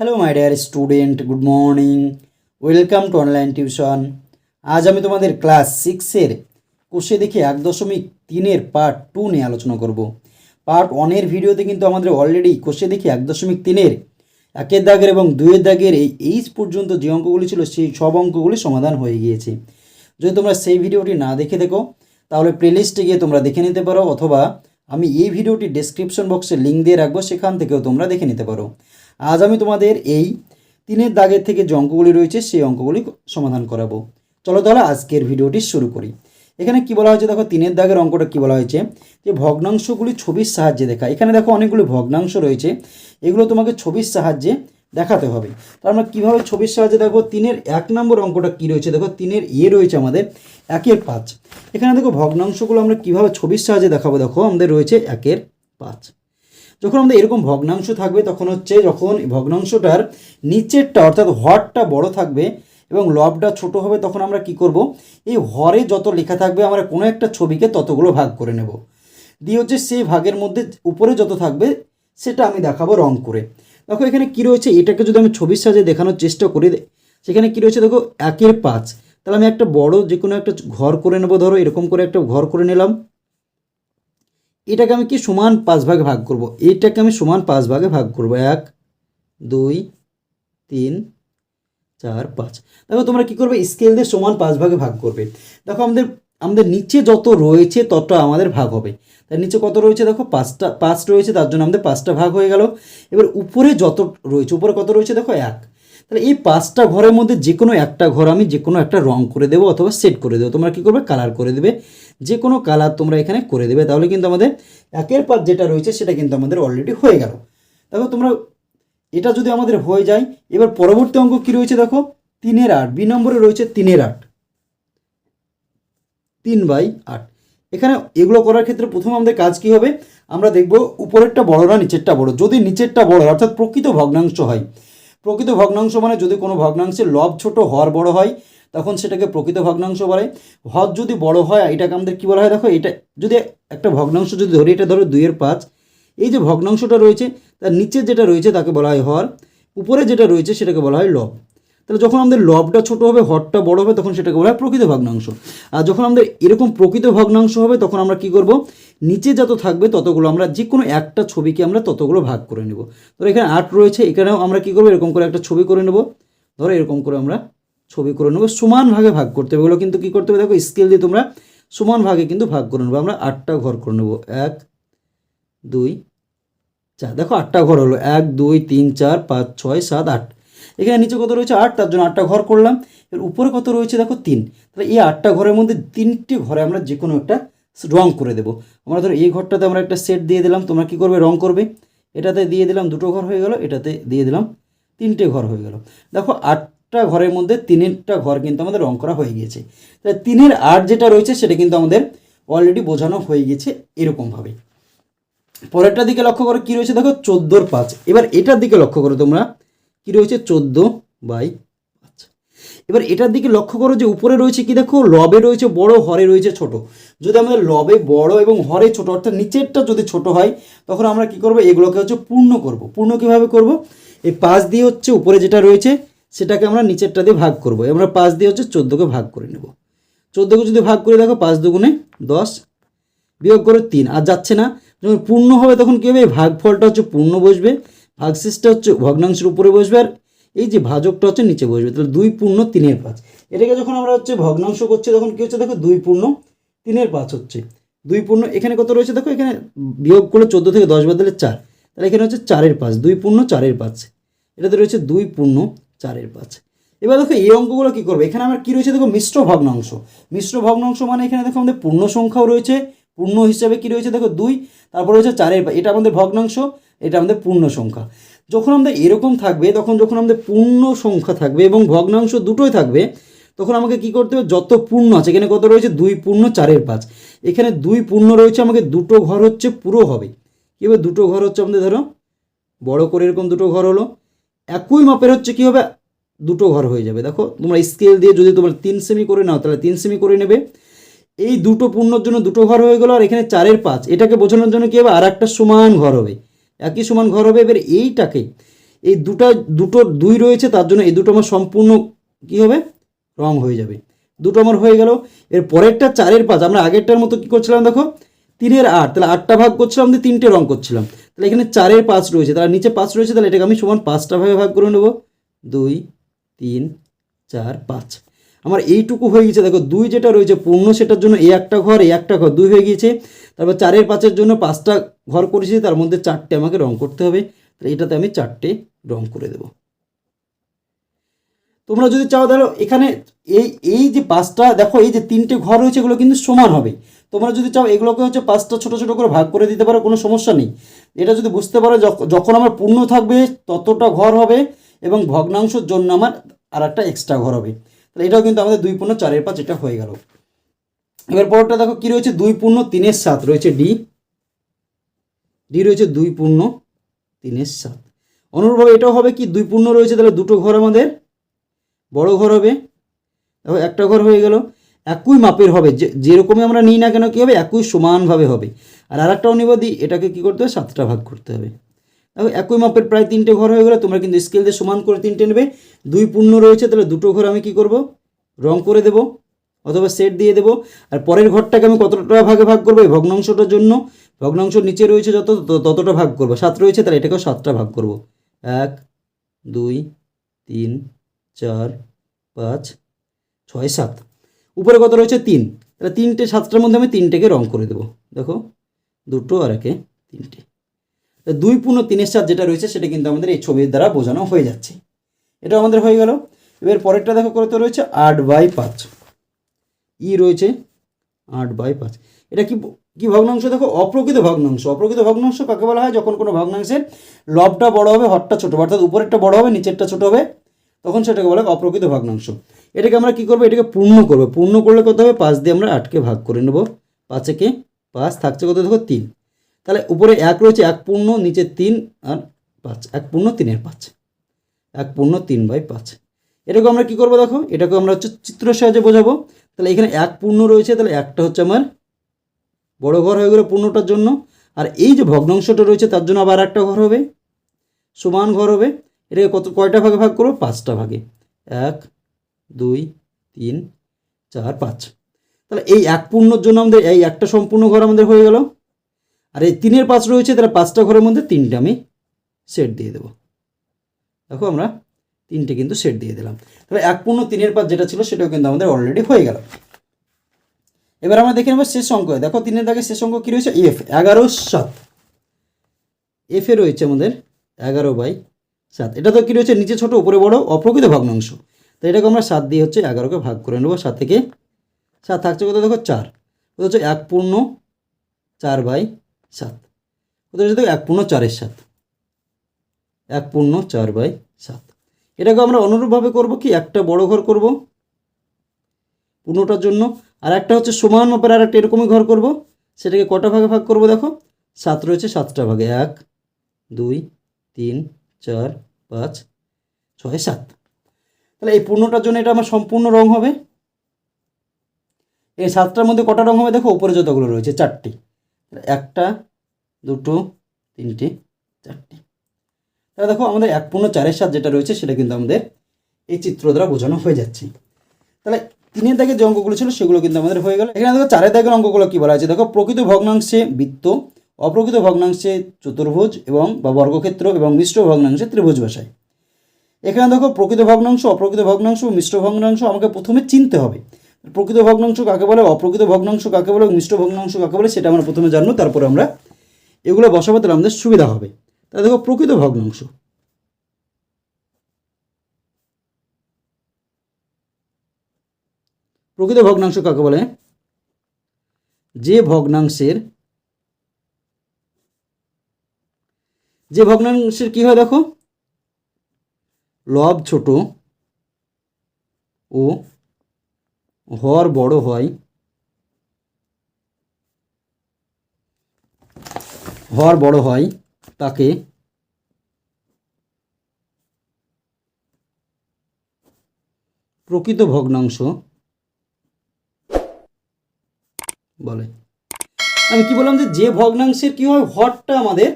Hello my dear student good morning welcome to online tuition আজ আমি তোমাদের class সিক্সের কোষে দেখে এক দশমিক তিনের পার্ট টু নিয়ে আলোচনা করব। পার্ট ওয়ানের ভিডিওতে কিন্তু আমাদের অলরেডি কোষে দেখে এক দশমিক তিনের, একের দাগের এবং দুয়ের দাগের এই এইচ পর্যন্ত যে অঙ্কগুলি ছিল সেই সব অঙ্কগুলি সমাধান হয়ে গিয়েছে। যদি তোমরা সেই ভিডিওটি না দেখে দেখো তাহলে প্লেলিস্টে গিয়ে তোমরা দেখে নিতে পারো, অথবা আমি এই ভিডিওটি ডেসক্রিপশন বক্সে লিঙ্ক দিয়ে রাখব, সেখান থেকেও তোমরা দেখে নিতে পারো। আজ আমি তোমাদের এই তিনের দাগের থেকে যে অঙ্কগুলি রয়েছে, সেই অঙ্কগুলি সমাধান করাবো। চলো তাহলে আজকের ভিডিওটি শুরু করি। এখানে কি বলা হয়েছে? দেখো, তিনের দাগের অঙ্কটা কি বলা হয়েছে? যে ভগ্নাংশগুলি ছবির সাহায্যে দেখা। এখানে দেখো অনেকগুলো ভগ্নাংশ রয়েছে। এগুলো তোমাকে ছবির সাহায্যে দেখাতে হবে। তো আমরা কীভাবে ছবির সাহায্যে দেখো তিনের এক নম্বর অঙ্কটা কী রয়েছে? দেখো, তিনের এ রয়েছে আমাদের, একের পাঁচ। এখানে দেখো, ভগ্নাংশগুলো আমরা কীভাবে ছবির সাহায্যে দেখাবো? দেখো, আমাদের রয়েছে একের পাঁচ। যখন আমাদের এরকম ভগ্নাংশ থাকবে, তখন হচ্ছে যখন ভগ্নাংশটার নিচেরটা, অর্থাৎ হরটা বড় থাকবে এবং লবটা ছোট হবে, তখন আমরা কি করব? এই হরে যত লেখা থাকবে, আমরা কোনো একটা ছবিকে ততগুলো ভাগ করে নেব। দিয়ে হচ্ছে সেই ভাগের মধ্যে উপরে যত থাকবে, সেটা আমি দেখাবো রং করে। দেখো এখানে কি রয়েছে? এটাকে যদি আমি ছবির সাহায্যে দেখানোর চেষ্টা করি, সেখানে কি রয়েছে? দেখো একের পাঁচ। তাহলে আমি একটা বড় যে কোনো একটা ঘর করে নেব, ধরো এরকম করে একটা ঘর করে নিলাম। এটাকে আমি কি সমান পাঁচ ভাগে ভাগ করব? এইটাকে আমি সমান পাঁচ ভাগে ভাগ করব। এক, দুই, তিন, চার, পাঁচ। দেখো তোমরা কি করবে? স্কেল দিয়ে সমান পাঁচ ভাগে ভাগ করবে। দেখো আমাদের আমাদের নিচে যত রয়েছে তত আমাদের ভাগ হবে। তার নিচে কত রয়েছে? দেখো পাঁচটা, পাঁচ রয়েছে, তার জন্য আমাদের পাঁচটা ভাগ হয়ে গেল। এবার উপরে যত রয়েছে, উপরে কত রয়েছে? দেখো এক। তাহলে এই পাঁচটা ঘরের মধ্যে যে কোনো একটা ঘর আমি যে কোনো একটা রং করে দেবো অথবা সেট করে দেবো। তোমরা কী করবে? কালার করে দেবে। যে কোনো কালার তোমরা এখানে করে দেবে, তাহলে কিন্তু আমাদের একের পাঁচ যেটা রয়েছে সেটা কিন্তু আমাদের অলরেডি হয়ে গেল। দেখো তোমরা, এটা যদি আমাদের হয়ে যায়, এবার পরবর্তী অঙ্ক কী রয়েছে দেখো? তিনের আট, বি নম্বরে রয়েছে তিনের আট। তিন বাই আট। এখানে এগুলো করার ক্ষেত্রে প্রথম আমাদের কাজ কি হবে? আমরা দেখব উপরেরটা বড় না নিচেরটা বড়। যদি নিচেরটা বড় হয়, অর্থাৎ প্রকৃত ভগ্নাংশ হয়। প্রকৃত ভগ্নাংশ মানে যদি কোনো ভগ্নাংশের লব ছোট হর বড় হয় তখন সেটাকে প্রকৃত ভগ্নাংশ বলে। হর যদি বড় হয়, এটাকে আমাদের কী বলা হয়? দেখো, এটা যদি একটা ভগ্নাংশ যদি ধরি, এটা ধরো দুইয়ের পাঁচ। এই যে ভগ্নাংশটা রয়েছে, তার নিচে যেটা রয়েছে, তাকে বলা হয় হর। উপরে যেটা রয়েছে, সেটাকে বলা হয় লব। তাহলে যখন আমাদের লবটা ছোট হবে, হরটা বড় হবে, তখন সেটাকে বলা হয় প্রকৃত ভগ্নাংশ। আর যখন আমাদের এরকম প্রকৃত ভগ্নাংশ হবে, তখন আমরা কি করব? নিচে যত থাকবে, ততগুলো আমরা যে কোনো একটা ছবিকে আমরা ততগুলো ভাগ করে নেব। ধরো এখানে আট রয়েছে, এখানেও আমরা কি করব? এরকম করে একটা ছবি করে নেব। ধরো এরকম করে আমরা ছবি করে নেব, সমান ভাগে ভাগ করতে হবে। এগুলো কিন্তু কী করতে হবে? দেখো স্কেল দিয়ে তোমরা সমান ভাগে কিন্তু ভাগ করে নেব। আমরা আটটা ঘর করে নেব। এক, দুই, চার। দেখো, আটটা ঘর হলো। এক, দুই, তিন, চার, পাঁচ, ছয়, সাত, আট। এখানে নিচে কত রয়েছে? আট। তার জন্য আটটা ঘর করলাম। এর উপরে কত রয়েছে? দেখো, তিন। তাহলে এই আটটা ঘরের মধ্যে তিনটি ঘরে আমরা যে কোনো একটা রং করে দেবো। আমরা ধরো, এই ঘরটাতে আমরা একটা সেট দিয়ে দিলাম। তোমরা কী করবে? রং করবে। এটাতে দিয়ে দিলাম, দুটো ঘর হয়ে গেল। এটাতে দিয়ে দিলাম, তিনটে ঘর হয়ে গেল। দেখো আটটা ঘরের মধ্যে তিনেরটা ঘর কিন্তু আমাদের রং করা হয়ে গিয়েছে। তাহলে তিনের আট যেটা রয়েছে সেটা কিন্তু আমাদের অলরেডি বোঝানো হয়ে গেছে এরকমভাবে। পরেরটা দিকে লক্ষ্য করো, কী রয়েছে দেখো? চোদ্দোর পাঁচ। এবার এটার দিকে লক্ষ্য করো তোমরা। কী রয়েছে? চোদ্দ বাই পাঁচ। এবার এটার দিকে লক্ষ্য করো যে উপরে রয়েছে কি দেখো? লবে রয়েছে বড়, হরে রয়েছে ছোট। যদি আমাদের লবে বড় এবং হরে ছোট, অর্থাৎ নিচেরটা যদি ছোট হয়, তখন আমরা কি করব? এগুলোকে হচ্ছে পূর্ণ করব। পূর্ণ কীভাবে করব? এই পাঁচ দিয়ে হচ্ছে উপরে যেটা রয়েছে সেটাকে আমরা নিচেরটা দিয়ে ভাগ করব। আমরা পাঁচ দিয়ে হচ্ছে চোদ্দোকে ভাগ করে নেব। চোদ্দোকে যদি ভাগ করে, দেখো পাঁচ দুগুণে দশ বিয়োগ করে তিন, আর যাচ্ছে না। যখন পূর্ণ হবে, তখন কী হবে? ভাগ ফলটা হচ্ছে পূর্ণ বসবে, ভাগশেষটা হচ্ছে ভগ্নাংশের উপরে বসবে, আর এই যে ভাজকটা হচ্ছে নিচে বসবে। তাহলে দুই পূর্ণ তিনের পাঁচ। এটাকে যখন আমরা হচ্ছে ভগ্নাংশ করছি, তখন কী হচ্ছে? দেখো দুই পূর্ণ তিনের পাঁচ হচ্ছে। দুই পূর্ণ এখানে কত রয়েছে? দেখো এখানে বিয়োগ করলে চোদ্দ থেকে দশ বাদ দিলে চার। তাহলে এখানে হচ্ছে চারের পাঁচ, দুই পূর্ণ চারের পাঁচ। এটাতে রয়েছে দুই পূর্ণ চারের পাঁচ। এবার দেখো এই অঙ্কগুলো কী করবে? এখানে আমার কী রয়েছে? দেখো মিশ্র ভগ্নাংশ। মিশ্র ভগ্নাংশ মানে এখানে দেখো আমাদের পূর্ণ সংখ্যাও রয়েছে। পূর্ণ হিসাবে কী রয়েছে? দেখো দুই। তারপর রয়েছে চারের এটা আমাদের ভগ্নাংশ, এটা আমাদের পূর্ণ সংখ্যা। যখন আমাদের এরকম থাকবে, তখন যখন আমাদের পূর্ণ সংখ্যা থাকবে এবং ভগ্নাংশ দুটোই থাকবে, তখন আমাকে কি করতে হবে? যত পূর্ণ আছে, এখানে কত রয়েছে? দুই পূর্ণ, চারের পাঁচ। এখানে দুই পূর্ণ রয়েছে, আমাকে দুটো ঘর হচ্ছে, পুরো হবে। হবে? দুটো ঘর হচ্ছে আমাদের, ধরো, বড় করে এরকম দুটো ঘর হলো। একই মাপের হচ্ছে কী হবে? দুটো ঘর হয়ে যাবে। দেখো, তোমরা স্কেল দিয়ে যদি তোমরা তিন সেমি করে নাও, তাহলে তিন সেমি করে নেবে। এই দুটো পূর্ণর জন্য দুটো ঘর হয়ে গেলো, আর এখানে চারের পাঁচ। এটাকে বোঝানোর জন্য কী হবে? আর একটা সমান ঘর হবে। একই সমান ঘর হবে, এবার এইটাকে, এই দুটা, দুটো দুই রয়েছে, তার জন্য এই দুটো আমার সম্পূর্ণ কি হবে? রং হয়ে যাবে। দুটো আমার হয়ে গেল। এর পরেরটা চারের পাঁচ। আমরা আগেরটার মতো কি করছিলাম, দেখো? তিনের আট, তাহলে আটটা ভাগ করছিলাম, দিয়ে তিনটে রং করছিলাম। তাহলে এখানে চারের পাঁচ রয়েছে, তাহলে নিচে পাঁচ রয়েছে, তাহলে এটাকে আমি সমান পাঁচটা ভাগে ভাগ করে নেব। দুই, তিন, চার, পাঁচ। আমার এইটুকু হয়ে গেছে, দেখো, দুই যেটা রয়েছে পূর্ণ, সেটার জন্য এই একটা ঘর, এই একটা ঘর, দুই হয়ে গিয়েছে। তারপর চারের পাঁচের জন্য পাঁচটা ঘর করেছি, তার মধ্যে চারটে আমাকে রং করতে হবে। তাহলে এটাতে আমি চারটে রং করে দেবো। তোমরা যদি চাও, তাহলে এখানে এই এই যে পাঁচটা, দেখো, এই যে তিনটে ঘর রয়েছে, এগুলো কিন্তু সমান হবে। তোমরা যদি চাও এগুলোকে হচ্ছে পাঁচটা ছোট ছোট করে ভাগ করে দিতে পারো, কোনো সমস্যা নেই। এটা যদি বুঝতে পারো, যখ- যখন আমার পূর্ণ থাকবে, ততটা ঘর হবে এবং ভগ্নাংশের জন্য আমার আর একটা এক্সট্রা ঘর হবে। তাহলে এটাও কিন্তু আমাদের দুই পূর্ণ চারের পাঁচ এটা হয়ে গেল। এবার পরটা দেখো, কী রয়েছে? দুই পূর্ণ তিনের সাত রয়েছে ডি। ডি রয়েছে দুই পূর্ণ তিনের সাত। অনুরূপভাবে এটাও হবে কি? দুই পূর্ণ রয়েছে, তাহলে দুটো ঘর আমাদের, বড় ঘর হবে। দেখো, একটা ঘর হয়ে গেল। একই মাপের হবে। যে, যেরকমই আমরা নিই না কেন কী হবে? একই সমানভাবে হবে। আর আরেকটা অনিবাদী এটাকে কী করতে হবে? সাতটা ভাগ করতে হবে। দেখো, একই মাপের প্রায় তিনটে ঘর হয়ে গেলে তোমরা কিন্তু স্কেল দিয়ে সমান করে তিনটে নেবে। দুই পূর্ণ রয়েছে, তাহলে দুটো ঘর আমি কি করব? রং করে দেব অথবা সেট দিয়ে দেবো। আর পরের ঘরটাকে আমি কতটা ভাগে ভাগ করব? এই ভগ্নাংশটার জন্য। ভগ্নাংশ নিচে রয়েছে যত, তত- ততটা ভাগ করব। সাত রয়েছে, তাহলে এটাকেও সাতটা ভাগ করব। এক, দুই, তিন, চার, পাঁচ, ছয়, সাত। উপরে কত রয়েছে? তিন। তাহলে তিনটে সাতটার মধ্যে আমি তিনটেকে রং করে দেবো। দেখো, দুটো আর একে তিনটে। দুই পূর্ণ তিনের সাত যেটা রয়েছে, সেটা কিন্তু আমাদের এই ছবির দ্বারা বোঝানো হয়ে যাচ্ছে। এটা আমাদের হয়ে গেল। এবার পরেরটা দেখো, কত রয়েছে? আট বাই পাঁচ। ই রয়েছে আট বাই পাঁচ। এটা কি কি ভগ্নাংশ? দেখো, অপ্রকৃত ভগ্নাংশ। অপ্রকৃত ভগ্নাংশ কাকে বলা হয়? যখন কোনো ভগ্নাংশের লবটা বড় হবে হরটা ছোটো অর্থাৎ উপরেরটা বড় হবে, নিচেরটা ছোট হবে, তখন সেটাকে বলা অপ্রকৃত ভগ্নাংশ। এটাকে আমরা কি করব? এটাকে পূর্ণ করব। পূর্ণ করলে কত হবে? পাঁচ দিয়ে আমরা আটকে ভাগ করে নেব। পাঁচেকে পাঁচ। থাকছে কত? দেখো তিন। তাহলে উপরে এক রয়েছে, এক পূর্ণ, নিচে তিন আর পাঁচ। এক পূর্ণ, তিনের পাঁচ। এক পূর্ণ, তিন বাই পাঁচ। এটাকে আমরা কি করব দেখো? এটাকে আমরা হচ্ছে চিত্র সাহায্যে বোঝাবো। তাহলে এখানে এক পূর্ণ রয়েছে, তাহলে একটা হচ্ছে আমার বড় ঘর হয়ে গেলো পূর্ণটার জন্য। আর এই যে ভগ্নাংশটা রয়েছে, তার জন্য আবার একটা ঘর হবে। সমান ঘর হবে। এটাকে কত, কয়টা ভাগে ভাগ করব? পাঁচটা ভাগে। এক দুই, তিন, চার, পাঁচ। তাহলে এই এক পূর্ণর জন্য আমাদের, এই একটা সম্পূর্ণ ঘর আমাদের হয়ে গেল। আর এই তিনের পাঁচ রয়েছে, তাহলে পাঁচটা ঘরের মধ্যে তিনটে আমি সেট দিয়ে দেবো। দেখো আমরা তিনটে কিন্তু সেট দিয়ে দিলাম। তাহলে এক পূর্ণ তিনের পাঁচ যেটা ছিল, সেটাও কিন্তু আমাদের অলরেডি হয়ে গেল। এবার আমরা দেখে নেব শেষ অঙ্ক। দেখো তিনের দাগে শেষ অঙ্ক কী রয়েছে? এফ এগারো, সাত। এফে রয়েছে আমাদের এগারো বাই সাত। এটা তো কী রয়েছে? নিচে ছোট, উপরে বড়, অপ্রকৃত ভগ্নাংশ। তো এটাকে আমরা সাত দিয়ে হচ্ছে এগারোকে ভাগ করে নেব, সাত থেকে সাত থাকছে কত? দেখো চার। কত হচ্ছে? এক পূর্ণ চার বাই সাত। কত হচ্ছে? দেখো, এক পূর্ণ চারের সাত। এক পূর্ণ চার বাই সাত। এটাকে আমরা অনুরূপভাবে করব কি? একটা বড় ঘর করব পূর্ণটার জন্য, আর একটা হচ্ছে সমান মাপের আর একটা এরকমই ঘর করব। সেটাকে কটা ভাগে ভাগ করব দেখো? সাত রয়েছে সাতটা ভাগে। এক, দুই, তিন, চার, পাঁচ, ছয়, সাত। তাহলে এই পূর্ণটার জন্য এটা আমার সম্পূর্ণ রং হবে। এই সাতটার মধ্যে কটা রং হবে? দেখো, উপরে যতগুলো রয়েছে, চারটি। একটা, দুটো, তিনটে, চারটি। তাহলে দেখো, আমাদের এক পূর্ণ চারের সাত যেটা রয়েছে, সেটা কিন্তু আমাদের এই চিত্র দ্বারা বোঝানো হয়ে যাচ্ছে। তাহলে তিনের দাগের যে অঙ্কগুলো ছিল, সেগুলো কিন্তু আমাদের হয়ে গেল। এখানে দেখো, চারের দাগের অঙ্কগুলো কী বলা হয়েছে? দেখো, প্রকৃত ভগ্নাংশে বৃত্ত, অপ্রকৃত ভগ্নাংশে চতুর্ভুজ এবং বা বর্গক্ষেত্র এবং মিশ্র ভগ্নাংশে ত্রিভুজ ভাষায় এখানে দেখো প্রকৃত ভগ্নাংশ, অপ্রকৃত ভগ্নাংশ, মিশ্র ভগ্নাংশ আমাকে প্রথমে চিনতে হবে। প্রকৃত ভগ্নাংশ কাকে বলে, অপ্রকৃত ভগ্নাংশ কাকে বলে, মিশ্র ভগ্নাংশ কাকে বলে, সেটা আমরা প্রথমে জানব, তারপরে আমরা এগুলো বসাবো, তাহলে আমাদের সুবিধা হবে। তাহলে দেখো প্রকৃত ভগ্নাংশ। প্রকৃত ভগ্নাংশ কাকে বলে? যে ভগ্নাংশের যে ভগ্নাংশের কি হয় দেখো? লব ছোট ও হর বড় হয়। হর বড় হয় তাকে প্রকৃত ভগ্নাংশ বলে। আমি কি বললাম যে যে ভগ্নাংশের কি হয়? হরটা আমাদের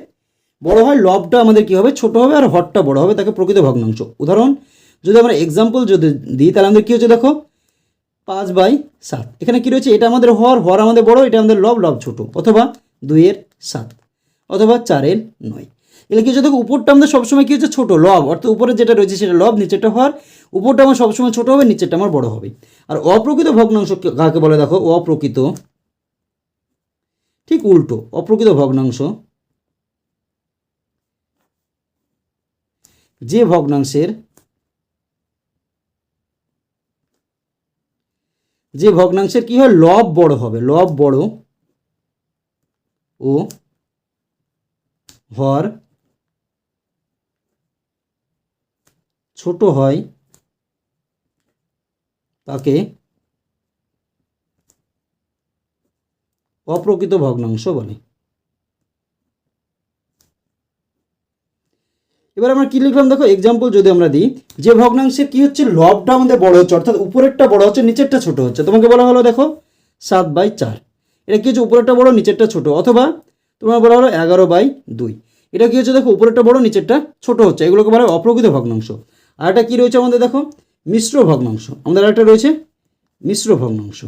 বড় হয়, লবটা আমাদের কী হবে? ছোট হবে আর হরটা বড় হবে, তাকে প্রকৃত ভগ্নাংশ। উদাহরণ, যদি আমরা এক্সাম্পল যদি দিই, তাহলে আমাদের কী হচ্ছে দেখো? পাঁচ বাই সাত। এখানে কী রয়েছে? এটা আমাদের হর হর আমাদের বড়, এটা আমাদের লব লব ছোট। অথবা দুইয়ের সাত, অথবা চারের নয়। এগুলো কি হচ্ছে দেখো, উপরটা আমাদের সবসময় কী হচ্ছে? ছোটো, লব। অর্থাৎ উপরে যেটা রয়েছে সেটা লব, নিচেরটা হর। উপরটা আমার সবসময় ছোটো হবে, নিচেরটা আমার বড় হবে। আর অপ্রকৃত ভগ্নাংশ কাকে বলে দেখো? অপ্রকৃত, ঠিক উল্টো, অপ্রকৃত ভগ্নাংশ। যে ভগ্নাংশের যে ভগ্নাংশের কি হয়? লব বড় হবে। লব বড় ও হর ছোট হয় তাকে অপ্রকৃত ভগ্নাংশ বলে। এবার আমরা কি লিখলাম? দেখো এক্সাম্পল যদি আমরা দিই, যে ভগ্নাংশের কি হচ্ছে? লবটা আমাদের বড় হচ্ছে, অর্থাৎ উপরেরটা বড় হচ্ছে, নিচেরটা ছোট হচ্ছে। তোমাকে বলা হলো, দেখো, সাত বাই চার। এটা কি হচ্ছে? উপরেরটা বড়, নিচেরটা ছোট। অথবা তোমার বলা হলো এগারো বাই দুই। এটা কি হচ্ছে? দেখো, উপরেরটা বড়, নিচেরটা ছোট হচ্ছে। এগুলোকে বলা হয় অপ্রকৃত ভগ্নাংশ। আর একটা কী রয়েছে আমাদের? দেখো, মিশ্র ভগ্নাংশ। আমাদের আরেকটা রয়েছে, মিশ্র ভগ্নাংশ।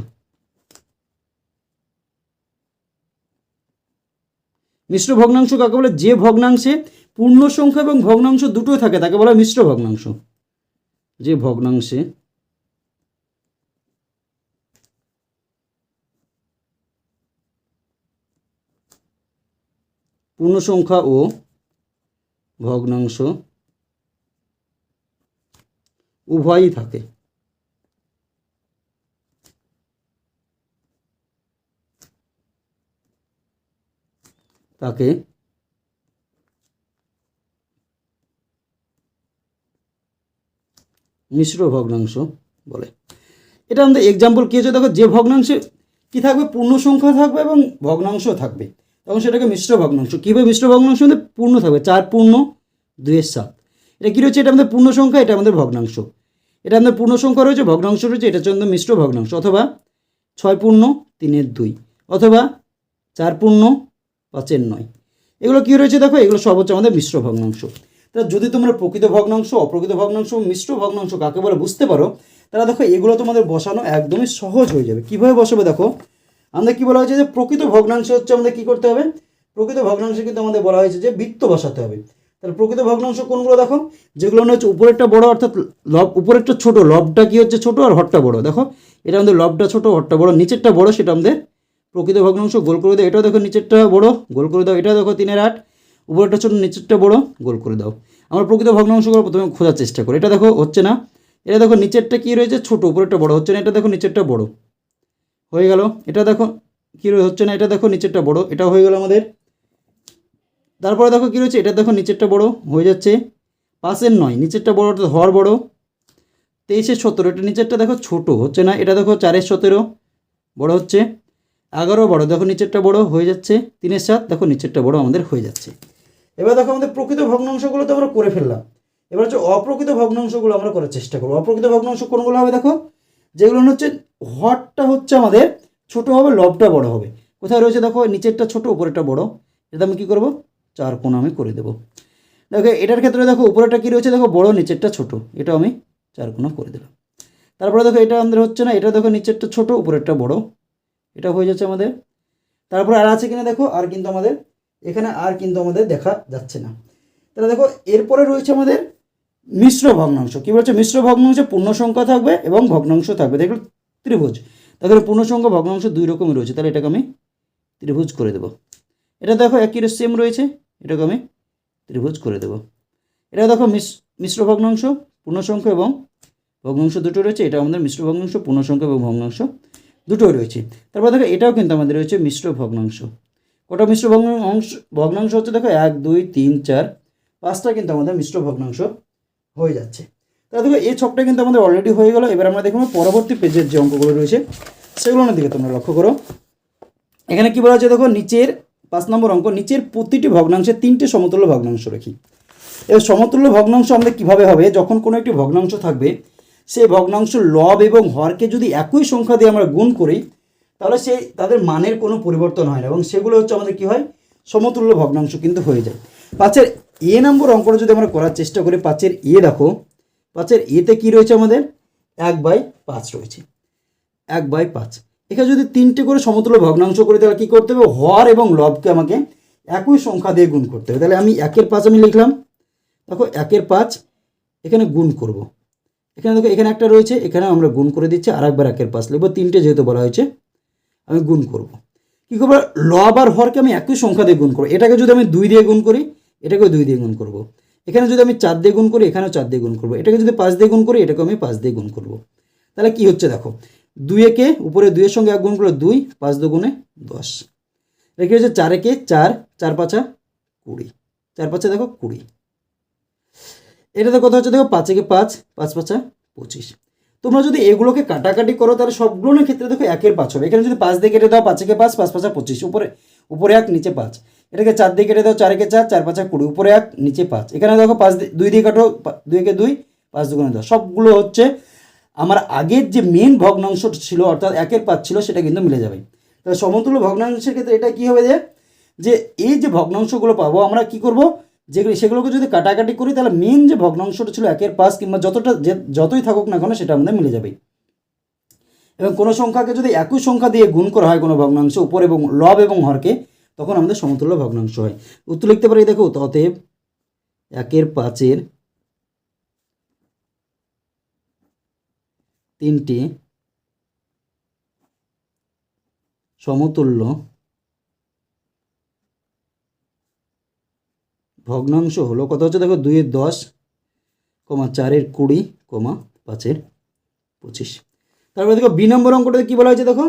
মিশ্র ভগ্নাংশ কাকে বলে? যে ভগ্নাংশে পূর্ণ সংখ্যা এবং ভগ্নাংশ দুটোই থাকে, তাকে বলা মিশ্র ভগ্নাংশ। যে ভগ্নাংশে পূর্ণ সংখ্যা ও ভগ্নাংশ উভয়ই থাকে। তাকে মিশ্র ভগ্নাংশ বলে। এটা আমাদের এক্সাম্পল কী হচ্ছে দেখো, যে ভগ্নাংশে কী থাকবে? পূর্ণ সংখ্যা থাকবে এবং ভগ্নাংশ থাকবে। তখন সেটাকে মিশ্র ভগ্নাংশ। কীভাবে মিশ্র ভগ্নাংশ? আমাদের পূর্ণ থাকবে। চার পূর্ণ দুইয়ের সাত। এটা কী রয়েছে? এটা আমাদের পূর্ণ সংখ্যা, এটা আমাদের ভগ্নাংশ। এটা আমাদের পূর্ণ সংখ্যা রয়েছে, ভগ্নাংশ রয়েছে, এটা হচ্ছে মিশ্র ভগ্নাংশ। অথবা ছয় পূর্ণ, তিনের দুই। অথবা চার পূর্ণ, পাঁচের নয়। এগুলো কী রয়েছে? দেখো, এগুলো সর্বোচ্চ আমাদের মিশ্র ভগ্নাংশ। যদি তোমরা প্রকৃত ভগ্নাংশ, অপ্রকৃত ভগ্নাংশ, মিশ্র ভগ্নাংশ কাকে বলে বুঝতে পারো, তাহলে দেখো এগুলো তোমাদের বসানো একদমই সহজ হয়ে যাবে। কীভাবে বসাবে দেখো? আমাদের কী বলা হয়েছে যে প্রকৃত ভগ্নাংশ হচ্ছে আমাদের কী করতে হবে? প্রকৃত ভগ্নাংশে কিন্তু আমাদের বলা হয়েছে যে বৃত্ত বসাতে হবে। তাহলে প্রকৃত ভগ্নাংশ কোনগুলো দেখো? যেগুলো মনে হচ্ছে উপরেরটা বড়, অর্থাৎ লব উপরেরটা ছোট, লবটা কি হচ্ছে ছোট আর হরটা বড়? দেখো, এটা আমাদের লবটা ছোট, হরটা বড়, নিচেরটা বড়, সেটা আমাদের প্রকৃত ভগ্নাংশ গোল করে দাও। এটাও দেখো নিচেরটা বড়, গোল করে দাও। এটাও দেখো তিনের আট। উপরেরটা ছোটো, নিচেরটা বড়, গোল করে দাও। আমরা প্রকৃত ভগ্নাংশগুলো প্রথমে খোঁজার চেষ্টা করি। এটা দেখো, হচ্ছে না? এটা দেখো, নিচেরটা কী রয়েছে? ছোটো, উপরেরটা বড়। হচ্ছে না, এটা দেখো, নিচেরটা বড়। হয়ে গেল। এটা দেখো, কী রয়ে- হচ্ছে না? এটা দেখো, নিচেরটা বড়। এটা হয়ে গেল আমাদের। তারপরে দেখো, কী রয়েছে? এটা দেখো, নিচেরটা বড় হয়ে যাচ্ছে। পাশের নয়, নিচেরটা বড় অর্থাৎ হর বড়। তেইশের সতেরো, এটা নিচেরটা দেখো, ছোট। হচ্ছে না? এটা দেখো, চারের সতেরো, বড় হচ্ছে। এগারো বড়, দেখো, নিচেরটা বড় হয়ে যাচ্ছে। তিনের সাত, দেখো, নিচেরটা বড় আমাদের হয়ে যাচ্ছে। এবার দেখো আমাদের প্রকৃত ভগ্নাংশগুলো তো আমরা করে ফেললাম। এবার হচ্ছে অপ্রকৃত ভগ্নাংশগুলো আমরা করার চেষ্টা করব। অপ্রকৃত ভগ্নাংশ কোনগুলো হবে দেখো? যেগুলো হচ্ছে, হরটা হচ্ছে আমাদের ছোট হবে, লবটা বড় হবে। কোথায় রয়েছে দেখো? নিচেরটা ছোট, উপরেরটা বড়। এটা আমি কী করব? চার কোণ আমি করে দেবো। দেখো, এটার ক্ষেত্রে দেখো, উপরেরটা কী রয়েছে দেখো? বড়, নিচেরটা ছোট। এটা আমি চার কোণা করে দিলাম। তারপরে দেখো, এটা আমাদের হচ্ছে না, এটা দেখো, নিচেরটা ছোট, উপরেরটা বড়। এটা হয়ে যাচ্ছে আমাদের। তারপরে আর আছে কিনা দেখো? আর কিন্তু আমাদের এখানে আর কিন্তু আমাদের দেখা যাচ্ছে না। তাহলে দেখো, এরপরে রয়েছে আমাদের মিশ্র ভগ্নাংশ। কী বলছে? মিশ্র ভগ্নাংশে পূর্ণ সংখ্যা থাকবে এবং ভগ্নাংশ থাকবে। দেখো ত্রিভুজ। তাহলে পূর্ণ সংখ্যা, ভগ্নাংশ দুই রকমই রয়েছে। তাহলে এটাকে আমি ত্রিভুজ করে দেবো। এটা দেখো একই সেম রয়েছে। এটাকে আমি ত্রিভুজ করে দেবো। এটা দেখো মিশ মিশ্র ভগ্নাংশ, পূর্ণ সংখ্যা এবং ভগ্নাংশ দুটো রয়েছে। এটা আমাদের মিশ্র ভগ্নাংশ, পূর্ণ সংখ্যা এবং ভগ্নাংশ দুটোই রয়েছে। তারপর দেখো, এটাও কিন্তু আমাদের রয়েছে মিশ্র ভগ্নাংশ। কটা মিশ্র ভগ্নাংশ ভগ্নাংশ হচ্ছে দেখো এক, দুই, তিন, চার। পাঁচটা কিন্তু আমাদের মিশ্র ভগ্নাংশ হয়ে যাচ্ছে। তাহলে দেখো এই ছকটা কিন্তু আমাদের অলরেডি হয়ে গেল। এবার আমরা দেখব পরবর্তী পেজের যে অঙ্কগুলো রয়েছে, সেগুলোর দিকে তোমরা লক্ষ্য করো। এখানে কি বলা হচ্ছে দেখো? নিচের পাঁচ নম্বর অঙ্ক, নিচের প্রতিটি ভগ্নাংশে তিনটে সমতুল্য ভগ্নাংশ রাখি। এবার সমতুল্য ভগ্নাংশ আমাদের কীভাবে হবে? যখন কোনো একটি ভগ্নাংশ থাকবে সেই ভগ্নাংশ লব এবং হরকে যদি একই সংখ্যা দিয়ে আমরা গুণ করি তাহলে সেই তাদের মানের কোনো পরিবর্তন হয় না এবং সেগুলো হচ্ছে আমাদের কি হয়? সমতুল্য ভগ্নাংশ কিন্তু হয়ে যায়। পাঁচের এ নম্বর অঙ্কটা যদি আমরা করার চেষ্টা করি, পাঁচের এ দেখো, পাঁচের এতে কি রয়েছে আমাদের? এক বাই পাঁচ রয়েছে। এক বাই পাঁচ। এখানে যদি তিনটে করে সমতুল্য ভগ্নাংশ করি, তাহলে কী করতে হবে? হর এবং লবকে আমাকে একই সংখ্যা দিয়ে গুণ করতে হবে। তাহলে আমি একের পাঁচ আমি লিখলাম। দেখো, একের পাঁচ এখানে গুণ করব। এখানে দেখো, এখানে একটা রয়েছে এখানে আমরা গুণ করে দিচ্ছি আর একবার একের পাঁচ লিখব। তিনটে যেহেতু বলা হয়েছে আমি গুণ করব। কী করব? লব আর হরকে আমি একই সংখ্যা দিয়ে গুণ করব। এটাকে যদি আমি দুই দিয়ে গুণ করি, এটাকেও দুই দিয়ে গুণ করব। এখানে যদি আমি চার দিয়ে গুণ করি, এখানেও চার দিয়ে গুণ করব। এটাকে যদি পাঁচ দিয়ে গুণ করি এটাকে আমি পাঁচ দিয়ে গুণ করব। তাহলে কি হচ্ছে দেখো? দুই একে, উপরে দুইয়ের সঙ্গে এক গুণ করলে দুই, পাঁচ দুগুণে দশ। এটা রেখে হচ্ছে চার একে চার চার পাঁচা কুড়ি। চার পাঁচা দেখো কুড়ি। এটাতে কথা হচ্ছে দেখো? পাঁচ একে পাঁচ পাঁচ পাঁচা পঁচিশ। তোমরা যদি এগুলোকে কাটাকাটি করো, তাহলে সবগুলোর ক্ষেত্রে দেখো একের পাঁচ হবে। এখানে যদি পাঁচ দিয়ে কেটে দাও পাঁচ পাঁচ পাঁচ, পাঁচা, পঁচিশ। উপরে উপরে এক, নিচে পাঁচ। এটাকে চার দিয়ে কেটে দাও, চারকে চার চার, পাঁচা কুড়ি। উপরে এক, নিচে পাঁচ। এখানে দেখো পাঁচ দুই দিয়ে কাটো, পা- দুই একে দুই, পাঁচ দুগুণে দাও সবগুলো হচ্ছে আমার আগের যে মেন ভগ্নাংশ ছিল, অর্থাৎ একের পাঁচ ছিল, সেটা কিন্তু মিলে যাবে। তাহলে সমতুল্য ভগ্নাংশের ক্ষেত্রে এটা কি হবে যে যে এই যে ভগ্নাংশগুলো পাবো, আমরা কি করব? যেগুলো সেগুলোকে যদি কাটাকাটি করি, তাহলে মেন যে ভগ্নাংশটা ছিল একের পাঁচ কিংবা যতটা যে, যতই থাকুক না কেন সেটা আমাদের মিলে যাবে। এবং কোনো সংখ্যাকে যদি একই সংখ্যা দিয়ে গুণ করা হয় কোনো ভগ্নাংশ, উপর এবং লব এবং হরকে, তখন আমাদের সমতুল্য ভগ্নাংশ হয়। উত্তর লিখতে পারি, দেখো অতএব একের পাঁচের তিনটি সমতুল্য ভগ্নাংশ হলো কত হচ্ছে? দেখো দুইয়ের দশ, কমা চারের কুড়ি, কমা পাঁচের পঁচিশ। তারপরে দেখো বি নম্বর অঙ্কটাতে কী বলা হয়েছে দেখো?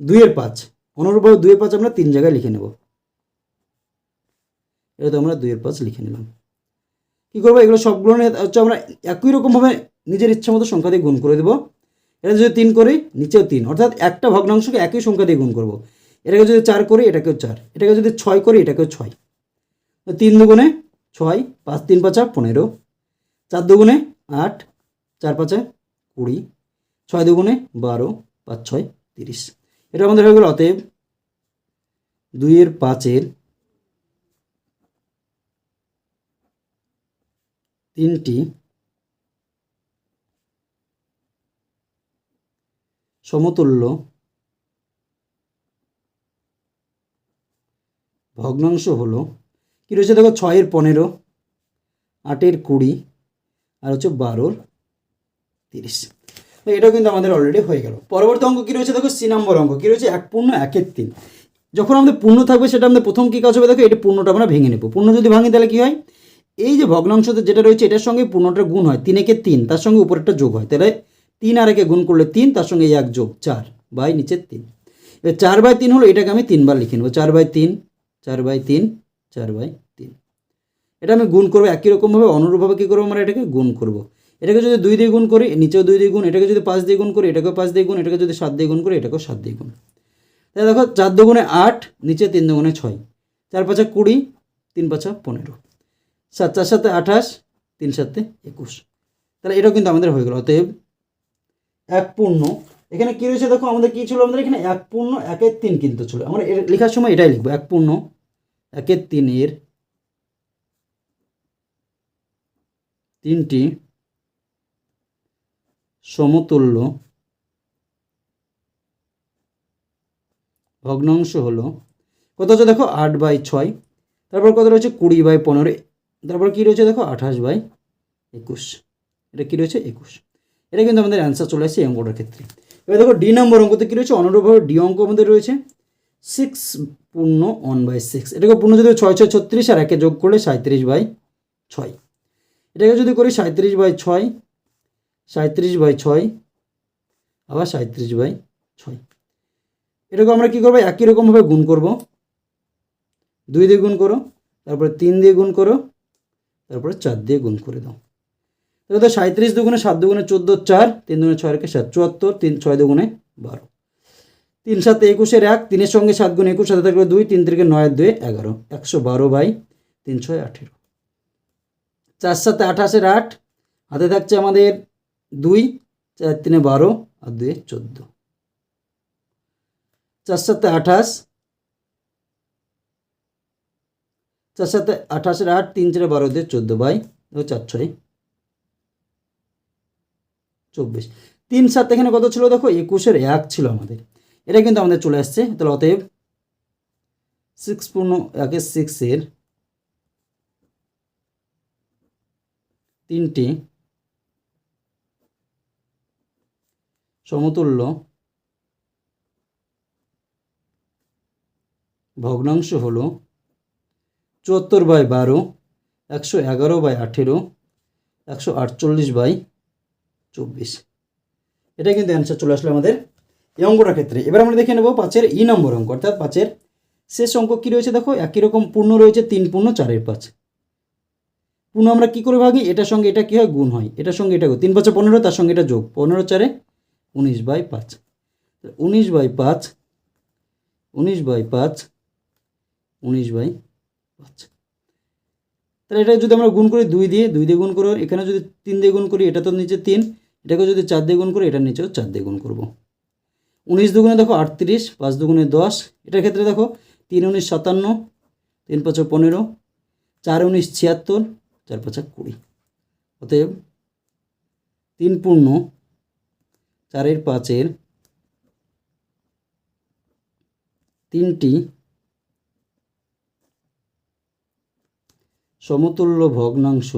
দুইয়ের পাঁচ। অনুরূপভাবে দুইয়ের পাঁচ আমরা তিন জায়গায় লিখে নেব। এটা তো আমরা দুইয়ের পাঁচ লিখে নিলাম। কী করব? এগুলো সবগুলো হচ্ছে আমরা একই রকমভাবে নিজের ইচ্ছা মতো সংখ্যা দিয়ে গুণ করে দেবো। এটা যদি তিন করি, নিচেও তিন। অর্থাৎ একটা ভগ্নাংশকে একই সংখ্যা দিয়ে গুণ করব। এটাকে যদি চার করি, এটাকেও চার। এটাকে যদি ছয় করি, এটাকেও ছয়। তিন দুগুণে ছয়, পাঁচ তিন পাঁচা পনেরো। চার দুগুণে আট, চার পাঁচা কুড়ি। ছয় দুগুণে বারো, পাঁচ ছয় তিরিশ। এটা আমাদের হয়ে গেল, অতএব দুইয়ের পাঁচের তিনটি সমতুল্য ভগ্নাংশ হলো কী রয়েছে? দেখো, ছয়ের পনেরো, আটের কুড়ি, আর হচ্ছে বারোর তিরিশ। এটাও কিন্তু আমাদের অলরেডি হয়ে গেল। পরবর্তী অঙ্ক কী রয়েছে? দেখো, সি নম্বর অঙ্ক। কী রয়েছে? এক পূর্ণ, একের তিন। যখন আমাদের পূর্ণ থাকবে, সেটা আমাদের প্রথম কী কাজ হবে? দেখো এটা পূর্ণটা আমরা ভেঙে নেব। পূর্ণ যদি ভাঙি, তাহলে কী হয়? এই যে ভগ্নাংশতে যেটা রয়েছে, এটার সঙ্গে পূর্ণটার গুণ হয়। তিনেকে তিন, তার সঙ্গে উপরেরটা যোগ হয়। তাহলে তিন আর একে গুণ করলে তিন, তার সঙ্গে এক যোগ চার বাই নিচের তিন। এবার চার বাই তিন হলো, এটাকে আমি তিনবার লিখে নেব। চার বাই তিন, চার বাই তিন চার বাই তিন। এটা আমি গুণ করব, একই রকমভাবে অনুরূপভাবে কী করব? আমরা এটাকে গুণ করব। এটাকে যদি দুই দিয়ে গুণ করি, নিচেও দুই দিয়ে গুণ, এটাকে যদি পাঁচ দিয়ে গুণ করি, এটাকেও পাঁচ দিয়ে গুণ, এটাকে যদি সাত দিয়ে গুণ করি, এটাকেও সাত দিয়ে গুণ। তাহলে দেখো, চার দুগুণে আট, নিচে তিন দুগুণে ছয়। চার পাঁচা কুড়ি, তিন পাঁচা পনেরো। সাত, চার সাথে আঠাশ, তিন সাতে একুশ। তাহলে এটাও কিন্তু আমাদের হয়ে গেল। অতএব এক পূর্ণ। এখানে কী রয়েছে? দেখো, আমাদের কী ছিল? আমাদের এখানে এক পূর্ণ, একের তিন কিন্তু ছিল। আমরা লেখার সময় এটাই লিখব। এক পূর্ণ একের তিনের তিনটি সমতুল্য ভগ্নাংশ হলো কত হচ্ছে দেখো আট বাই ছয়, তারপর কত রয়েছে কুড়ি বাই পনেরো, তারপর কী রয়েছে দেখো আঠাশ বাই একুশ, এটা কী রয়েছে একুশ, এটা কিন্তু আমাদের অ্যান্সার চলে আসছে এই অঙ্কটার ক্ষেত্রে। এবার দেখো ডি নম্বর অঙ্কতে কী রয়েছে? অনুরূপভাবে ডি অঙ্ক আমাদের রয়েছে। সিক্স পূর্ণ ওয়ান বাই সিক্স এটাকে পূর্ণ যদি ছয় ছয়, ছত্রিশ আর একে যোগ করলে সাঁত্রিশ বাই ছয়। এটাকে যদি করি সাঁত্রিশ বাই ছয় সাঁত্রিশ বাই ছয়, আবার সাঁত্রিশ বাই ছয়। এটাকে আমরা কী করব? একই রকমভাবে গুণ করব। দুই দিয়ে গুণ করো, তারপরে তিন দিয়ে গুণ করো, তারপরে চার দিয়ে গুণ করে দাও। তাহলে তো সাঁত্রিশ দুগুণে সাত দুগুণে চোদ্দ, চার, তিন দুগুণে ছয় রেখে সাত, চুয়াত্তর, তিন, ছয় দুগুণে বারো। তিন সাথে একুশের এক, তিনের সঙ্গে সাত গুণ একুশ সাথে থাকলে দুই, তিন থেকে নয়ের দুই এগারো। একশো বারো বাই তিন ছয় আঠেরো। চার সাথে আঠাশের আট, হাতে থাকছে আমাদের দুই, চার তিনে বারো, আর দুয়ে চোদ্দ। চার সাথে আঠাশ, চার সাথে আঠাশের আট, তিন চারে বারো, দিয়ে চোদ্দ বাই দেখো চার ছয় চব্বিশ। তিন সাত এখানে কত ছিল দেখো? একুশের এক ছিল আমাদের। এটা কিন্তু আমাদের চলে আসছে। তাহলে অতএব সিক্স পূর্ণ একের সিক্সের তিনটি সমতুল্য ভগ্নাংশ হলো চুয়াত্তর বাই বারো, একশো এগারো বাই আঠেরো, একশো আটচল্লিশ বাই চব্বিশ। এটা কিন্তু অ্যান্সার চলে আসলো আমাদের এই অঙ্কটার ক্ষেত্রে। এবার আমরা দেখে নেব পাঁচের ই নম্বর অঙ্ক, অর্থাৎ পাঁচের শেষ অঙ্ক কী রয়েছে দেখো? একই রকম পূর্ণ রয়েছে, তিন পূর্ণ, চারের পাঁচ। পূর্ণ আমরা কী করে ভাগি? এটার সঙ্গে এটা কী হয়? গুণ হয়। এটার সঙ্গে এটা তিন পাঁচে পনেরো, তার সঙ্গে এটা যোগ। পনেরো চারে উনিশ বাই পাঁচ। উনিশ বাই পাঁচ, উনিশ বাই পাঁচ, উনিশ বাই পাঁচ। তাহলে এটা যদি আমরা গুণ করি দুই দিয়ে দুই দিয়ে গুণ করো। এখানে যদি তিন দিয়ে গুণ করি, এটা তো নিচে তিন। এটাকে যদি চার দিয়ে গুণ করি, এটার নিচেও চার দিয়ে গুণ করব। উনিশ দুগুণে দেখো আটত্রিশ, পাঁচ দুগুণে দশ। এটার ক্ষেত্রে দেখো তিন উনিশ সাতান্ন, তিন পাঁচে পনেরো, চার উনিশ ছিয়াত্তর, চার পাঁচা কুড়ি। অতএব তিন পূর্ণ, চারের পাঁচের তিনটি সমতুল্য ভগ্নাংশ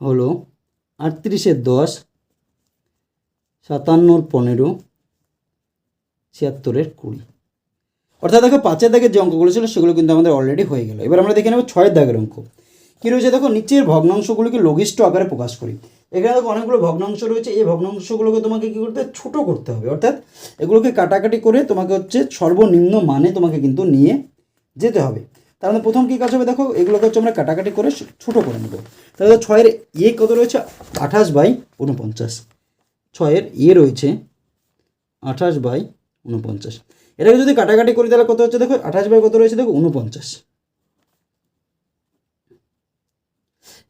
হলো আটত্রিশের দশ সাতান্নর পনেরো, ছিয়াত্তরের কুড়ি। অর্থাৎ দেখো পাঁচের দাগের যে অঙ্কগুলো ছিল সেগুলো কিন্তু আমাদের অলরেডি হয়ে গেল। এবার আমরা দেখে নেব ছয়ের দাগের অঙ্ক। কী রয়েছে দেখো, নিচের ভগ্নাংশগুলোকে লঘিষ্ঠ আকারে প্রকাশ করি। এখানে দেখো অনেকগুলো ভগ্নাংশ রয়েছে, এই ভগ্নাংশগুলোকে তোমাকে কী করতে? ছোট করতে হবে। অর্থাৎ এগুলোকে কাটাকাটি করে তোমাকে হচ্ছে সর্বনিম্ন মানে তোমাকে কিন্তু নিয়ে যেতে হবে। তার মধ্যে প্রথম কী কাজ হবে দেখো, এগুলোকে হচ্ছে আমরা কাটাকাটি করে ছোট করে নেব। তাহলে ছয়ের এ কত রয়েছে? আঠাশ বাই উনপঞ্চাশ। ছয়ের এ রয়েছে আঠাশ বাই উনপঞ্চাশ এটাকে যদি কাটাকাটি করি তাহলে কত হচ্ছে দেখো? আঠাশ বাই কত রয়েছে দেখো? উনপঞ্চাশ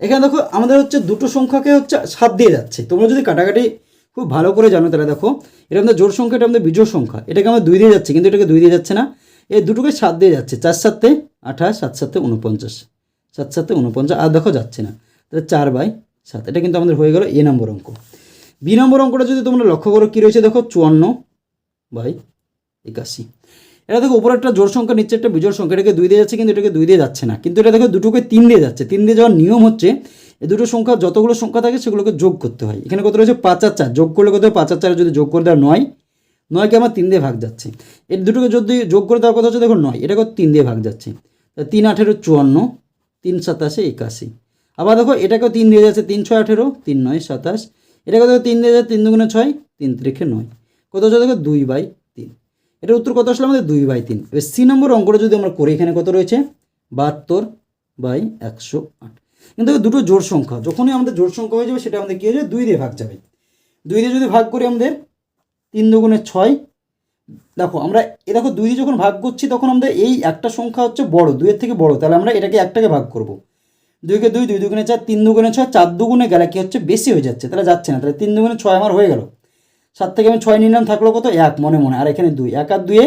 এখানে দেখো, আমাদের হচ্ছে দুটো সংখ্যাকে হচ্ছে সাত দিয়ে যাচ্ছে। তোমরা যদি কাটাকাটি খুব ভালো করে জানো তাহলে দেখো, এটা আমাদের জোর সংখ্যা, এটা আমাদের বিজোড় সংখ্যা। এটাকে আমরা দুই দিয়ে যাচ্ছে, কিন্তু এটাকে দুই দিয়ে যাচ্ছে না। এই দুটোকে সাত দিয়ে যাচ্ছে। চার সাতে আঠাশ, সাত সাতে উনপঞ্চাশ সাত সাতে উনপঞ্চাশ আর দেখো যাচ্ছে না। তাহলে চার বাই সাত, এটা কিন্তু আমাদের হয়ে গেল এ নম্বর অঙ্ক। বি নম্বর অঙ্কটা যদি তোমরা লক্ষ্য করো, কী রয়েছে দেখো? চুয়ান্ন বাই একাশি। এটা দেখো উপরে একটা জোর সংখ্যা নিচে একটা বিজোড় সংখ্যা। এটাকে দুই দিয়ে যাচ্ছে, কিন্তু এটাকে দুই দিয়ে যাচ্ছে না। কিন্তু এটা দেখো, দুটোকে তিন দিয়ে যাচ্ছে। তিন দিয়ে যাওয়ার নিয়ম হচ্ছে, এই দুটো সংখ্যা, যতগুলো সংখ্যা থাকে, সেগুলোকে যোগ করতে হয়। এখানে কত রয়েছে? পাঁচ আর চার। যোগ করলে কত? পাঁচ আর চার যদি যোগ করে দেওয়া নয়, নয়কে আমার তিন দিয়ে ভাগ যাচ্ছে। এর দুটোকে যদি যোগ করে দেওয়ার কথা হচ্ছে, দেখো নয় এটাকে তিন দিয়ে ভাগ যাচ্ছে। তিন আঠেরো চুয়ান্ন, তিন সাতাশে একাশি। আবার দেখো, এটাকেও তিন দিয়ে যাচ্ছে, তিন ছয় আঠেরো, তিন নয় সাতাশ। এটাকে দেখো তিন দিয়ে যাচ্ছে তিন দুগুণে ছয়? তিন ত্রিখে নয়। কত হচ্ছে দেখো? দুই বাই তিন। এটার উত্তর কত আসলে আমাদের? দুই বাই তিন। এবার সি নম্বর অঙ্কটা যদি আমরা করি, এখানে কত রয়েছে? বাহাত্তর বাই একশো আট। কিন্তু দুটো জোড় সংখ্যা। যখনই আমাদের জোড় সংখ্যা হয়ে যাবে, সেটা আমাদের কী হয়ে যাবে? দুই দিয়ে ভাগ যাবে। দুই দিয়ে যদি ভাগ করি আমাদের তিন দুগুণে ছয়, দেখো আমরা এ দেখো, দুই দিয়ে যখন ভাগ করছি, তখন আমাদের এই একটা সংখ্যা হচ্ছে বড়। দুইয়ের থেকে বড়। তাহলে আমরা এটাকে একটাকে ভাগ করব। দুইকে দুই দুই দুগুণে চার, তিন দুগুণে ছয়, চার দুগুণে গেলে কি হচ্ছে? বেশি হয়ে যাচ্ছে। তাহলে যাচ্ছে না। তাহলে তিন দুগুণে ছয় আমার হয়ে গেল। সাত থেকে আমি ছয় নিলাম, থাকল কত? এক, মনে মনে। আর এখানে দুই। এক আর দুয়ে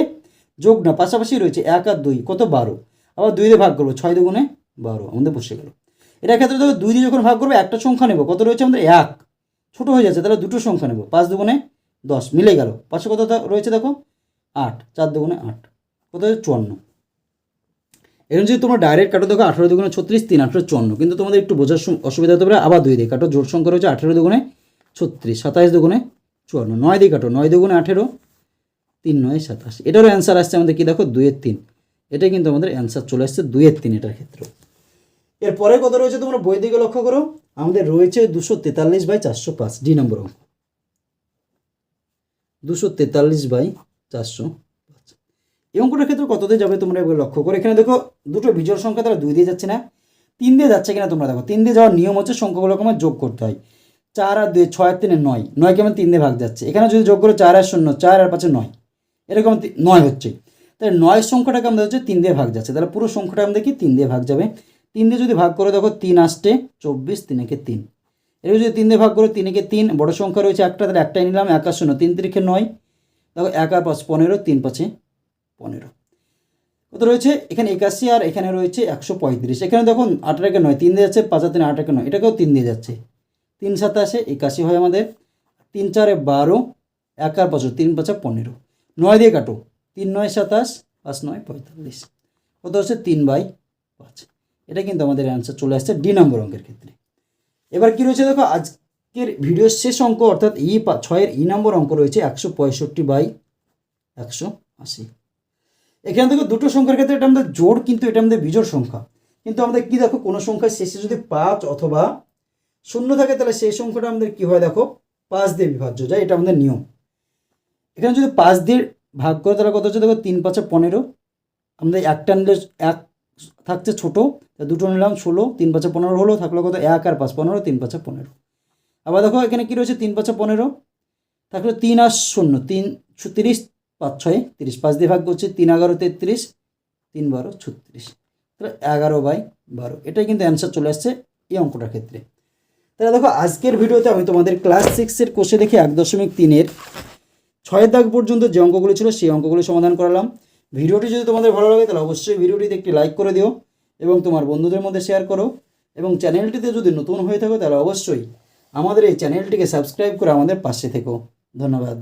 যোগ না, পাশাপাশি রয়েছে এক আর দুই। কত? বারো। আবার দুই দিয়ে ভাগ করব, ছয় দুগুণে বারো। আমাদের বসে গেল। এটার ক্ষেত্রে দেখো, দুই দিয়ে যখন ভাগ করব, একটা সংখ্যা নেব। কত রয়েছে? আমাদের এক। ছোটো হয়ে যাচ্ছে, তাহলে দুটো সংখ্যা নেব। পাঁচ দুগুণে দশ। মিলে গেল। পাশে কত রয়েছে দেখো? আট। চার দুগুণে আট। কত? হচ্ছে চুয়ান্ন। এরকম যদি তোমরা ডাইরেক্ট কাটো, দেখো আঠেরো দুগুণে ছত্রিশ, তিন আঠারো চুয়ান্ন। কিন্তু তোমাদের একটু বোঝার অসুবিধা হতে পারে, আবার দুই দিয়ে কাটো। জোর সংখ্যা রয়েছে আঠেরো দুগুণে ছত্রিশ, সাতাইশ দুগুণে চুয়ান্ন। নয় দিয়ে কাটো, নয় দুগুণে আঠেরো, তিন নয় সাতাশ। এটারও অ্যান্সার আসছে আমাদের কি দেখো? দুইয়ের তিন। এটা কিন্তু আমাদের অ্যান্সার চলে আসছে দুইয়ের তিন এটার ক্ষেত্রে। এরপরে কত রয়েছে, তোমরা বই দিকে লক্ষ্য করো। আমাদের রয়েছে দুশো তেতাল্লিশ বাই চারশো পাঁচ, ডি নম্বর দুশো তেতাল্লিশ বাই চারশো পাঁচ এই অঙ্কটার ক্ষেত্রে কত দিয়ে যাবে তোমরা এবার লক্ষ্য করো? এখানে দেখো, দুটো বিজোড় সংখ্যা তারা দুই দিয়ে যাচ্ছে না। তিন দিয়ে যাচ্ছে কিনা তোমরা দেখো। তিন দিয়ে যাওয়ার নিয়ম হচ্ছে সংখ্যাগুলোকে আমার যোগ করতে হয়। চার আর দুই, ছয় আর তিনে নয়। নয়কে আমার তিন দিয়ে ভাগ যাচ্ছে। এখানে যদি যোগ করো, চার আর শূন্য, চার আর পাঁচে নয়। এরকম নয় হচ্ছে। তাহলে নয় সংখ্যাটাকে আমাদের হচ্ছে তিন দিয়ে ভাগ যাচ্ছে। তাহলে পুরো সংখ্যাটা আমাদের কি? তিন দিয়ে ভাগ যাবে। তিন দিয়ে যদি ভাগ করে, দেখো, তিন আসতে চব্বিশ তিনেকে তিন। এর যদি তিন দিয়ে ভাগ করো তিনেকে তিন, বড় সংখ্যা রয়েছে একটা, তাহলে একটাই নিলাম, এক আর শূন্য, তিন তিরিখে নয়। দেখো, এক আর পাঁচ, পনেরো, তিন পাঁচে পনেরো। কত রয়েছে? এখানে একাশি আর এখানে রয়েছে একশো পঁয়ত্রিশ। এখানে দেখুন আট একে নয়, তিন দিয়ে যাচ্ছে, পাঁচ আর তিন আট একে নয়, এটাকেও তিন দিয়ে যাচ্ছে। তিন সাতাশে একাশি হয় আমাদের। তিন চারে বারো, এক আর বছর তিন পাঁচা পনেরো। নয় দিয়ে কাটো, তিন নয় সাতাশ, পাঁচ নয় পঁয়তাল্লিশ। কত হচ্ছে? তিন বাই পাঁচ। এটা কিন্তু আমাদের অ্যান্সার চলে আসছে ডি নম্বর অঙ্কের ক্ষেত্রে। এবার কী রয়েছে দেখো, আজকের ভিডিওর শেষ অঙ্ক, অর্থাৎ ই পা- ছয়ের ই নম্বর অঙ্ক রয়েছে একশো পঁয়ষট্টি বাই একশো আশি। এখানে দেখো দুটো সংখ্যার ক্ষেত্রে এটা আমাদের জোড়, কিন্তু এটা আমাদের বিজোড় সংখ্যা। কিন্তু আমাদের কি দেখো, কোনো সংখ্যার শেষে যদি পাঁচ অথবা শূন্য থাকে, তাহলে সেই সংখ্যাটা আমাদের কি হয় দেখো, পাঁচ দিয়ে বিভাজ্য যায় এটা আমাদের নিয়ম। এখানে যদি পাঁচ দিয়ে ভাগ করে, তাহলে কত হচ্ছে দেখো, তিন পাঁচে পনেরো। আমাদের একটা নিলে এক থাকছে ছোটো দুটো নিলাম ষোলো, তিন পাঁচে পনেরো হলো, থাকল কত, এক আর পাঁচ পনেরো, তিন পাঁচে পনেরো। আবার দেখো, এখানে কী রয়েছে, তিন পাঁচে পনেরো, থাকল তিন আর শূন্য, তিন, তিরিশ পাঁচ, ছয়, তিরিশ। পাঁচ দিয়ে ভাগ করছে তিন, এগারো, তেত্রিশ। তিন, বারো, ছত্রিশ। তাহলে এগারো বাই বারো। এটাই কিন্তু অ্যান্সার চলে আসছে এই অঙ্কটার ক্ষেত্রে। তাহলে দেখো, আজকের ভিডিওতে আমি তোমাদের ক্লাস সিক্সের কোষে দেখে এক দশমিক তিনের ছয়ের দাগ পর্যন্ত যে অঙ্কগুলো ছিল সেই অঙ্কগুলো সমাধান করালাম। ভিডিওটি যদি তোমাদের ভালো লাগে, তাহলে অবশ্যই ভিডিওটিতে একটি লাইক করে দিও এবং তোমার বন্ধুদের মধ্যে শেয়ার করো। এবং চ্যানেলটিতে যদি নতুন হয়ে থাকো, তাহলে অবশ্যই আমাদের এই চ্যানেলটিকে সাবস্ক্রাইব করে আমাদের পাশে থেকো। ধন্যবাদ।